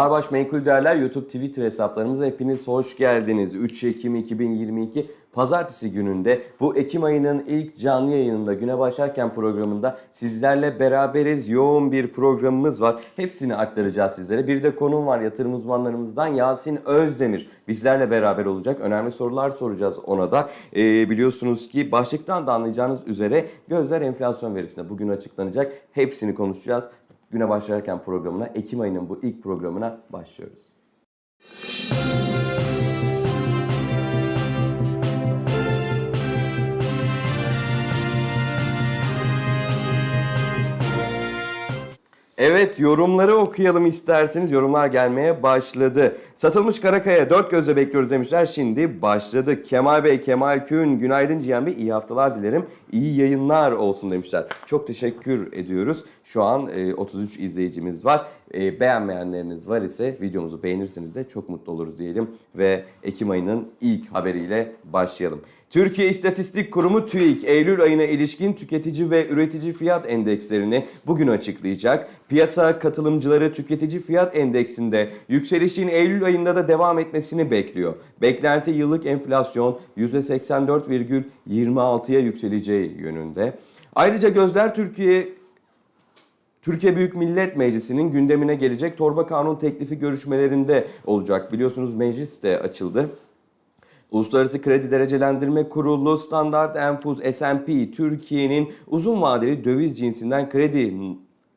Marbaş Menkul Değerler YouTube Twitter hesaplarımıza hepiniz hoş geldiniz. 3 Ekim 2022 Pazartesi gününde bu Ekim ayının ilk canlı yayınında güne başlarken programında sizlerle beraberiz. Yoğun bir programımız var. Hepsini aktaracağız sizlere. Bir de konum var yatırım uzmanlarımızdan Yasin Özdemir bizlerle beraber olacak. Önemli sorular soracağız ona da. Ee, biliyorsunuz ki başlıktan da anlayacağınız üzere gözler enflasyon verisine bugün açıklanacak. Hepsini konuşacağız. Güne başlarken programına, Ekim ayının bu ilk programına başlıyoruz. Evet yorumları okuyalım isterseniz. Yorumlar gelmeye başladı. Satılmış Karakaya dört gözle bekliyoruz demişler. Şimdi başladı. Kemal Bey, Kemal Kün, günaydın Cihan Bey. iyi haftalar dilerim. İyi yayınlar olsun demişler. Çok teşekkür ediyoruz. Şu an e, 33 izleyicimiz var. E, beğenmeyenleriniz var ise videomuzu beğenirseniz de çok mutlu oluruz diyelim. Ve Ekim ayının ilk haberiyle başlayalım. Türkiye İstatistik Kurumu TÜİK Eylül ayına ilişkin tüketici ve üretici fiyat endekslerini bugün açıklayacak. Piyasa katılımcıları tüketici fiyat endeksinde yükselişin Eylül ayında da devam etmesini bekliyor. Beklenti yıllık enflasyon %84,26'ya yükseleceği yönünde. Ayrıca gözler Türkiye Türkiye Büyük Millet Meclisi'nin gündemine gelecek torba kanun teklifi görüşmelerinde olacak. Biliyorsunuz meclis de açıldı. Uluslararası Kredi Derecelendirme Kurulu Standard Poor's S&P Türkiye'nin uzun vadeli döviz cinsinden kredi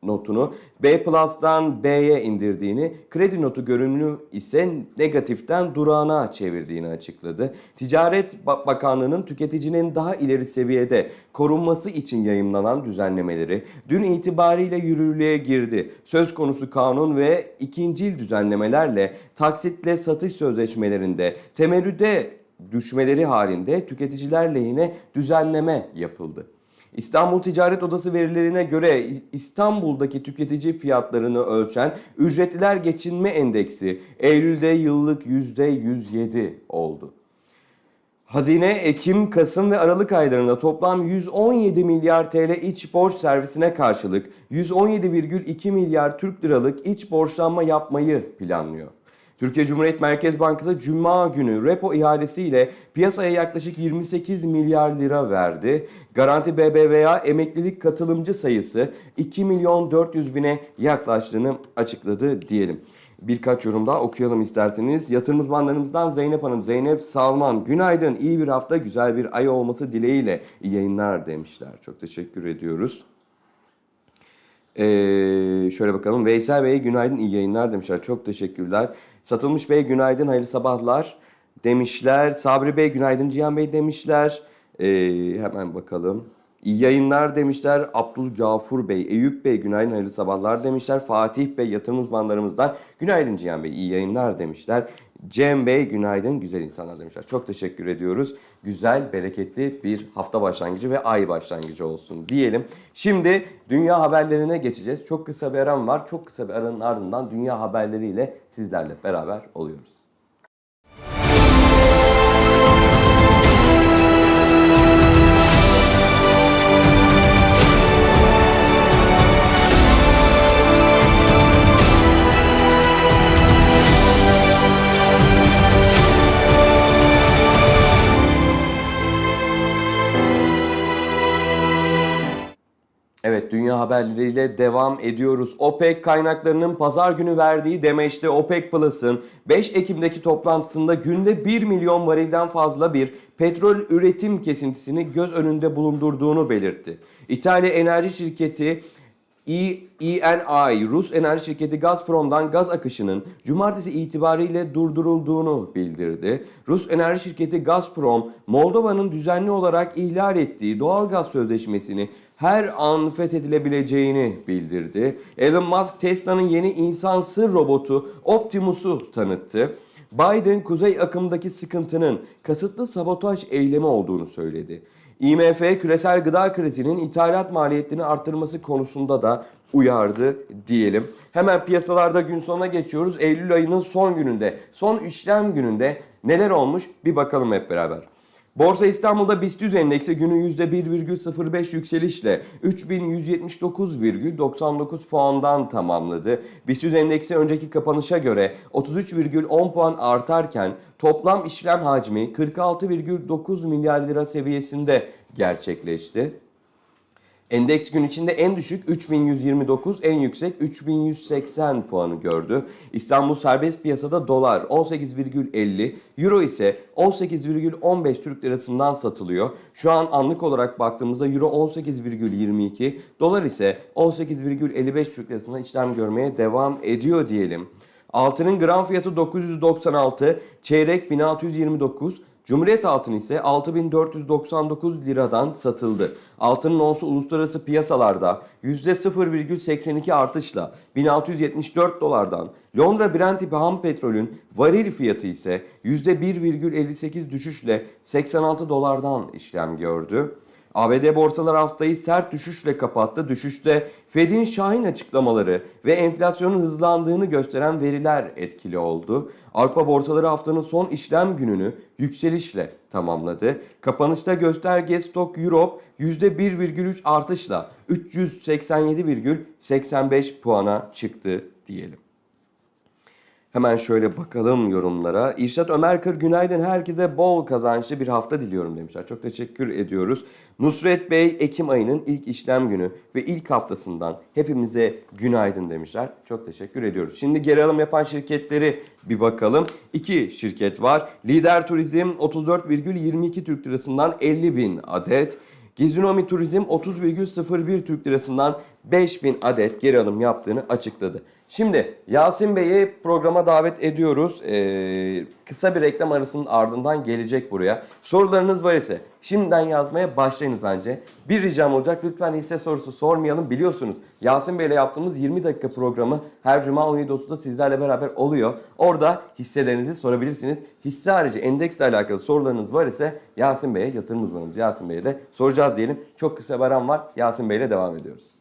notunu B Plus'tan B'ye indirdiğini, kredi notu görünümü ise negatiften durağına çevirdiğini açıkladı. Ticaret Bakanlığı'nın tüketicinin daha ileri seviyede korunması için yayımlanan düzenlemeleri dün itibariyle yürürlüğe girdi. Söz konusu kanun ve ikincil düzenlemelerle taksitle satış sözleşmelerinde temerrüde düşmeleri halinde tüketiciler lehine düzenleme yapıldı. İstanbul Ticaret Odası verilerine göre İstanbul'daki tüketici fiyatlarını ölçen Ücretliler Geçinme Endeksi Eylül'de yıllık %107 oldu. Hazine Ekim, Kasım ve Aralık aylarında toplam 117 milyar TL iç borç servisine karşılık 117,2 milyar Türk liralık iç borçlanma yapmayı planlıyor. Türkiye Cumhuriyet Merkez Bankası Cuma günü repo ihalesiyle piyasaya yaklaşık 28 milyar lira verdi. Garanti BBVA emeklilik katılımcı sayısı 2 milyon 400 bine yaklaştığını açıkladı diyelim. Birkaç yorum daha okuyalım isterseniz. Yatırım uzmanlarımızdan Zeynep Hanım, Zeynep Salman. Günaydın, iyi bir hafta, güzel bir ay olması dileğiyle iyi yayınlar demişler. Çok teşekkür ediyoruz. Ee, şöyle bakalım. Veysel Bey günaydın, iyi yayınlar demişler. Çok teşekkürler. Satılmış Bey günaydın, hayırlı sabahlar demişler. Sabri Bey günaydın, Cihan Bey demişler. Ee, hemen bakalım. İyi yayınlar demişler. Abdülgafur Bey, Eyüp Bey günaydın hayırlı sabahlar demişler. Fatih Bey yatırım uzmanlarımızdan günaydın Cihan Bey iyi yayınlar demişler. Cem Bey günaydın güzel insanlar demişler. Çok teşekkür ediyoruz. Güzel, bereketli bir hafta başlangıcı ve ay başlangıcı olsun diyelim. Şimdi dünya haberlerine geçeceğiz. Çok kısa bir aram var. Çok kısa bir aranın ardından dünya haberleriyle sizlerle beraber oluyoruz. Evet dünya haberleriyle devam ediyoruz. OPEC kaynaklarının pazar günü verdiği demeçte OPEC Plus'ın 5 Ekim'deki toplantısında günde 1 milyon varilden fazla bir petrol üretim kesintisini göz önünde bulundurduğunu belirtti. İtalya Enerji Şirketi ENI, Rus enerji şirketi Gazprom'dan gaz akışının cumartesi itibariyle durdurulduğunu bildirdi. Rus enerji şirketi Gazprom, Moldova'nın düzenli olarak ihlal ettiği doğal gaz sözleşmesini her an fethedilebileceğini bildirdi. Elon Musk Tesla'nın yeni insansız robotu Optimus'u tanıttı. Biden kuzey akımdaki sıkıntının kasıtlı sabotaj eylemi olduğunu söyledi. IMF küresel gıda krizinin ithalat maliyetlerini arttırması konusunda da uyardı diyelim. Hemen piyasalarda gün sonuna geçiyoruz. Eylül ayının son gününde, son işlem gününde neler olmuş bir bakalım hep beraber. Borsa İstanbul'da BIST 100 endeksi günü %1,05 yükselişle 3179,99 puandan tamamladı. BIST 100 endeksi önceki kapanışa göre 33,10 puan artarken toplam işlem hacmi 46,9 milyar lira seviyesinde gerçekleşti. Endeks gün içinde en düşük 3129, en yüksek 3180 puanı gördü. İstanbul serbest piyasada dolar 18,50, euro ise 18,15 Türk lirasından satılıyor. Şu an anlık olarak baktığımızda euro 18,22, dolar ise 18,55 Türk lirasından işlem görmeye devam ediyor diyelim. Altının gram fiyatı 996, çeyrek 1629, Cumhuriyet altını ise 6499 liradan satıldı. Altının onsu uluslararası piyasalarda %0,82 artışla 1674 dolardan, Londra Brent tipi ham petrolün varil fiyatı ise %1,58 düşüşle 86 dolardan işlem gördü. ABD borsalar haftayı sert düşüşle kapattı. Düşüşte Fed'in şahin açıklamaları ve enflasyonun hızlandığını gösteren veriler etkili oldu. Avrupa borsaları haftanın son işlem gününü yükselişle tamamladı. Kapanışta gösterge Stock Europe %1,3 artışla 387,85 puana çıktı diyelim. Hemen şöyle bakalım yorumlara. İrşat Ömer Kır günaydın herkese bol kazançlı bir hafta diliyorum demişler. Çok teşekkür ediyoruz. Nusret Bey Ekim ayının ilk işlem günü ve ilk haftasından hepimize günaydın demişler. Çok teşekkür ediyoruz. Şimdi geri alım yapan şirketleri bir bakalım. İki şirket var. Lider Turizm 34,22 Türk Lirasından 50 bin adet. Gezinomi Turizm 30,01 Türk Lirasından 5000 adet geri alım yaptığını açıkladı. Şimdi Yasin Bey'i programa davet ediyoruz. Ee, kısa bir reklam arasının ardından gelecek buraya. Sorularınız var ise şimdiden yazmaya başlayınız bence. Bir ricam olacak lütfen hisse sorusu sormayalım. Biliyorsunuz Yasin Bey'le yaptığımız 20 dakika programı her cuma 17.30'da sizlerle beraber oluyor. Orada hisselerinizi sorabilirsiniz. Hisse harici endeksle alakalı sorularınız var ise Yasin Bey'e yatırım uzmanımız Yasin Bey'e de soracağız diyelim. Çok kısa bir aram var. Yasin Bey'le devam ediyoruz.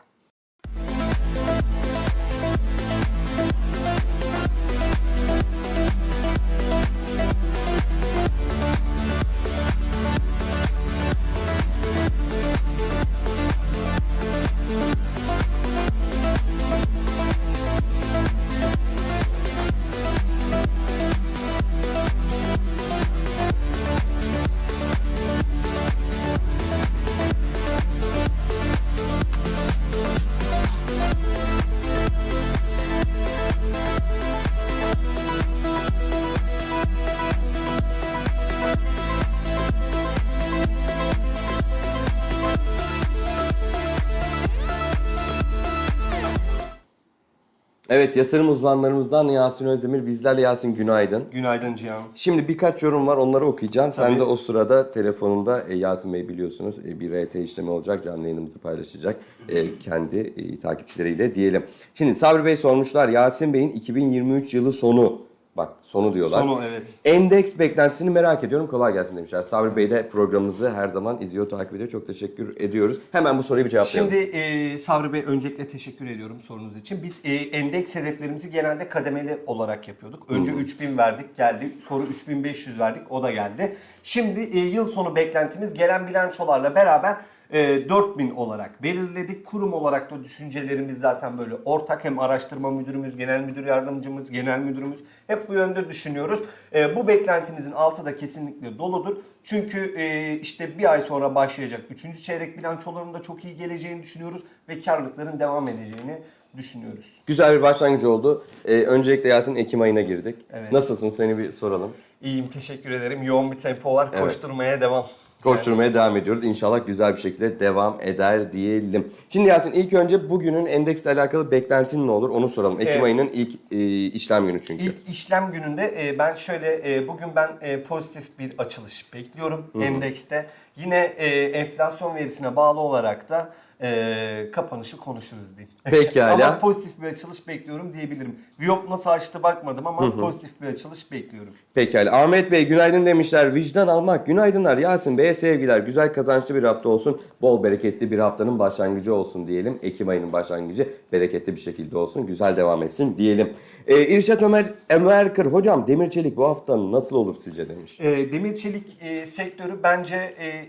Evet yatırım uzmanlarımızdan Yasin Özdemir bizlerle Yasin günaydın. Günaydın Cihan. Şimdi birkaç yorum var onları okuyacağım. Sen Tabii. de o sırada telefonunda e, Yasin Bey biliyorsunuz e, bir RT işlemi olacak. Canlı yayınımızı paylaşacak e, kendi e, takipçileriyle diyelim. Şimdi Sabri Bey sormuşlar Yasin Bey'in 2023 yılı sonu bak sonu diyorlar. Sonu evet. Endeks beklentisini merak ediyorum. Kolay gelsin demişler. Sabri Bey de programımızı her zaman izliyor, takip ediyor. Çok teşekkür ediyoruz. Hemen bu soruyu bir cevaplayalım. Şimdi e, Sabri Bey öncelikle teşekkür ediyorum sorunuz için. Biz e, endeks hedeflerimizi genelde kademeli olarak yapıyorduk. Önce 3000 verdik geldi. Sonra 3500 verdik o da geldi. Şimdi e, yıl sonu beklentimiz gelen bilançolarla beraber e, 4000 olarak belirledik. Kurum olarak da düşüncelerimiz zaten böyle ortak. Hem araştırma müdürümüz, genel müdür yardımcımız, genel müdürümüz hep bu yönde düşünüyoruz. E, bu beklentimizin altı da kesinlikle doludur. Çünkü e, işte bir ay sonra başlayacak 3. çeyrek bilançolarında çok iyi geleceğini düşünüyoruz ve karlılıkların devam edeceğini düşünüyoruz. Güzel bir başlangıç oldu. Ee, öncelikle Yasin Ekim ayına girdik. Evet. Nasılsın seni bir soralım. İyiyim teşekkür ederim. Yoğun bir tempo var. Evet. Koşturmaya devam. Koşturmaya devam ediyoruz. İnşallah güzel bir şekilde devam eder diyelim. Şimdi Yasin ilk önce bugünün endeksle alakalı beklentin ne olur onu soralım. Ekim Evet. ayının ilk e, işlem günü çünkü. İlk işlem gününde e, ben şöyle e, bugün ben e, pozitif bir açılış bekliyorum endekste. Yine e, enflasyon verisine bağlı olarak da e, kapanışı konuşuruz diyeyim. Pekala. ama pozitif bir açılış bekliyorum diyebilirim. Viyop nasıl açtı bakmadım ama pozitif bir açılış bekliyorum. Pekala. Ahmet Bey günaydın demişler. Vicdan almak. Günaydınlar Yasin Bey'e sevgiler. Güzel kazançlı bir hafta olsun. Bol bereketli bir haftanın başlangıcı olsun diyelim. Ekim ayının başlangıcı bereketli bir şekilde olsun. Güzel devam etsin diyelim. Ee, İrşat Ömer Ömerkır. Hocam demir çelik bu hafta nasıl olur sizce demiş. E, demir çelik e, sektörü bence e,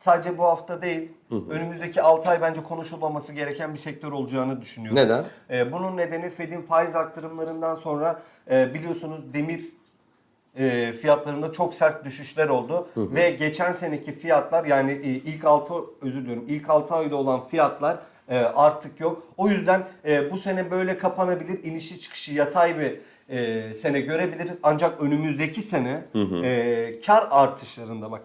sadece bu hafta değil, önümüzdeki 6 ay bence konuşulmaması gereken bir sektör olacağını düşünüyorum. Neden? E, bunun nedeni Fed'in faiz arttırımlarından sonra e, biliyorsunuz demir e, fiyatlarında çok sert düşüşler oldu ve geçen seneki fiyatlar yani e, ilk 6 özür diliyorum ilk 6 ayda olan fiyatlar e, artık yok. O yüzden e, bu sene böyle kapanabilir, inişi çıkışı yatay bir e, sene görebiliriz. Ancak önümüzdeki sene e, kar artışlarında bak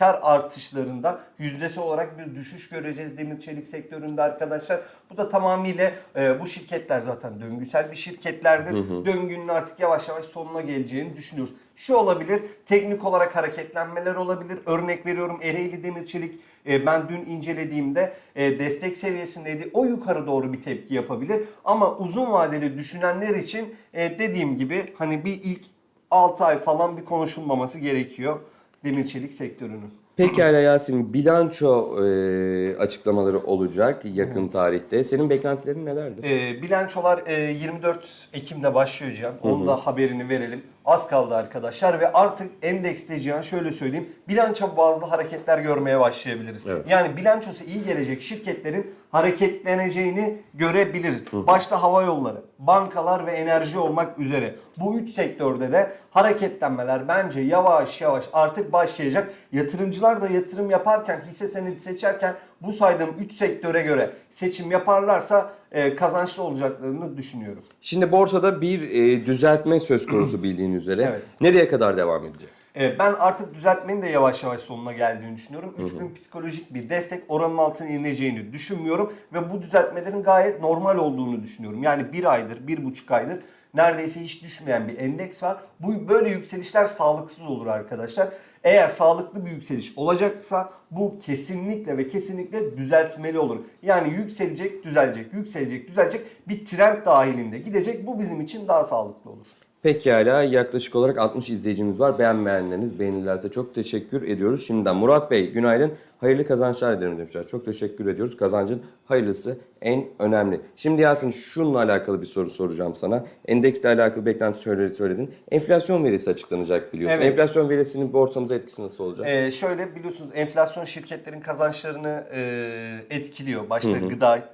kar artışlarında yüzdesi olarak bir düşüş göreceğiz demir çelik sektöründe arkadaşlar. Bu da tamamıyla e, bu şirketler zaten döngüsel bir şirketlerdir. Döngünün artık yavaş yavaş sonuna geleceğini düşünüyoruz. Şu olabilir, teknik olarak hareketlenmeler olabilir. Örnek veriyorum Ereğli Demir Çelik e, ben dün incelediğimde e, destek seviyesindeydi. O yukarı doğru bir tepki yapabilir. Ama uzun vadeli düşünenler için e, dediğim gibi hani bir ilk 6 ay falan bir konuşulmaması gerekiyor demir çelik sektörünün. Pekala Yasin. Bilanço e, açıklamaları olacak yakın tarihte. Senin beklentilerin nelerdir? E, bilançolar e, 24 Ekim'de başlıyor Cihan. Onun da haberini verelim. Az kaldı arkadaşlar ve artık endekste Cihan şöyle söyleyeyim. Bilanço bazlı hareketler görmeye başlayabiliriz. Evet. Yani bilançosu iyi gelecek şirketlerin hareketleneceğini görebiliriz. Başta hava yolları, bankalar ve enerji olmak üzere. Bu üç sektörde de hareketlenmeler bence yavaş yavaş artık başlayacak. Yatırımcılar da yatırım yaparken, hisse senedi seçerken bu saydığım 3 sektöre göre seçim yaparlarsa e, kazançlı olacaklarını düşünüyorum. Şimdi borsada bir e, düzeltme söz konusu bildiğin üzere. Evet. Nereye kadar devam edecek? Ben artık düzeltmenin de yavaş yavaş sonuna geldiğini düşünüyorum. 3000 psikolojik bir destek oranın altına ineceğini düşünmüyorum ve bu düzeltmelerin gayet normal olduğunu düşünüyorum. Yani bir aydır, bir buçuk aydır neredeyse hiç düşmeyen bir endeks var. Bu böyle yükselişler sağlıksız olur arkadaşlar. Eğer sağlıklı bir yükseliş olacaksa bu kesinlikle ve kesinlikle düzeltmeli olur. Yani yükselecek, düzelecek, yükselecek, düzelecek bir trend dahilinde gidecek. Bu bizim için daha sağlıklı olur. Pekala yaklaşık olarak 60 izleyicimiz var. Beğenmeyenleriniz beğenilerse çok teşekkür ediyoruz. Şimdiden Murat Bey günaydın. Hayırlı kazançlar dilerim demişler. Çok teşekkür ediyoruz. Kazancın hayırlısı en önemli. Şimdi Yasin şununla alakalı bir soru soracağım sana. Endeksle alakalı beklenti söyle- söyledin. Enflasyon verisi açıklanacak biliyorsun. Evet. Enflasyon verisinin borsamıza etkisi nasıl olacak? Ee, şöyle biliyorsunuz enflasyon şirketlerin kazançlarını e, etkiliyor. Başta gıda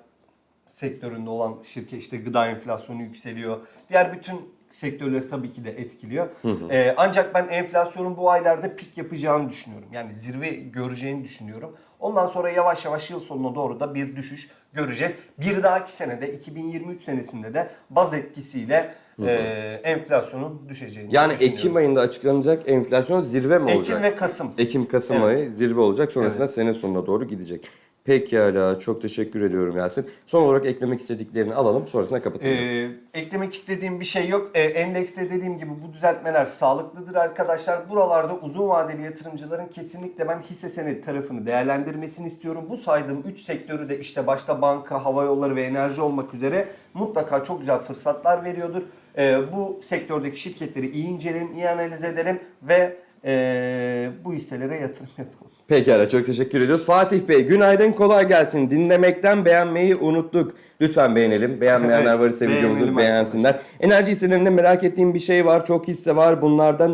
sektöründe olan şirket işte gıda enflasyonu yükseliyor. Diğer bütün sektörleri tabii ki de etkiliyor. Ee, ancak ben enflasyonun bu aylarda pik yapacağını düşünüyorum. Yani zirve göreceğini düşünüyorum. Ondan sonra yavaş yavaş yıl sonuna doğru da bir düşüş göreceğiz. Bir dahaki senede 2023 senesinde de baz etkisiyle e, enflasyonun düşeceğini Yani düşünüyorum. Ekim ayında açıklanacak enflasyon zirve mi olacak? Ekim ve Kasım. Ekim-Kasım Evet. ayı zirve olacak. Sonrasında sene sonuna doğru gidecek. Pekala çok teşekkür ediyorum Yasin. Son olarak eklemek istediklerini alalım sonrasında kapatalım. Ee, eklemek istediğim bir şey yok. Ee, endekste dediğim gibi bu düzeltmeler sağlıklıdır arkadaşlar. Buralarda uzun vadeli yatırımcıların kesinlikle ben hisse senedi tarafını değerlendirmesini istiyorum. Bu saydığım 3 sektörü de işte başta banka, hava yolları ve enerji olmak üzere mutlaka çok güzel fırsatlar veriyordur. Ee, bu sektördeki şirketleri iyi inceleyelim, iyi analiz edelim ve ee, bu hisselere yatırım yapalım. Pekala çok teşekkür ediyoruz. Fatih Bey günaydın kolay gelsin. Dinlemekten beğenmeyi unuttuk. Lütfen beğenelim. Beğenmeyenler Evet, varsa videomuzu beğenelim beğensinler. Enerji hisselerinde merak ettiğim bir şey var. Çok hisse var. Bunlardan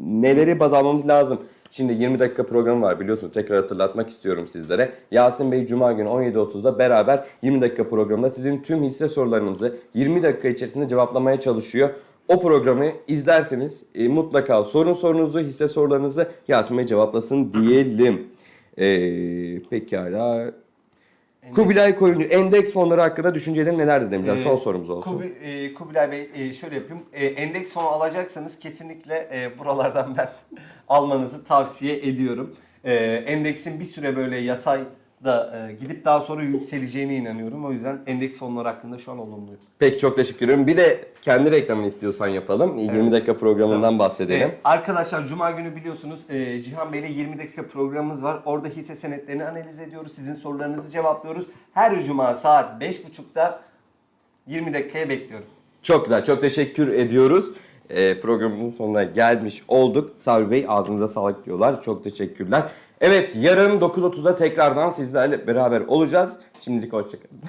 neleri baz almamız lazım? Şimdi 20 dakika programı var biliyorsunuz. Tekrar hatırlatmak istiyorum sizlere. Yasin Bey Cuma günü 17.30'da beraber 20 dakika programında sizin tüm hisse sorularınızı 20 dakika içerisinde cevaplamaya çalışıyor. O programı izlerseniz e, mutlaka sorun sorunuzu, hisse sorularınızı Yasin Bey cevaplasın diyelim. Ee, pekala. Kubilay Koyuncu endeks fonları hakkında düşüncelerin nelerdir demişler. Ee, Son sorumuz olsun. Kubi, e, Kubilay Bey e, şöyle yapayım. E, endeks fonu alacaksanız kesinlikle e, buralardan ben almanızı tavsiye ediyorum. E, endeksin bir süre böyle yatay da e, gidip daha sonra yükseleceğine inanıyorum. O yüzden endeks fonları hakkında şu an olumluyum. Peki çok teşekkür ederim. Bir de kendi reklamını istiyorsan yapalım. 20 dakika programından bahsedelim. Evet, arkadaşlar Cuma günü biliyorsunuz e, Cihan Bey'le 20 dakika programımız var. Orada hisse senetlerini analiz ediyoruz. Sizin sorularınızı cevaplıyoruz. Her Cuma saat 5.30'da 20 dakikaya bekliyorum. Çok güzel. Çok teşekkür ediyoruz. Ee, programımızın sonuna gelmiş olduk. Sabri Bey ağzınıza sağlık diyorlar. Çok teşekkürler. Evet yarın 9.30'da tekrardan sizlerle beraber olacağız. Şimdilik hoşçakalın.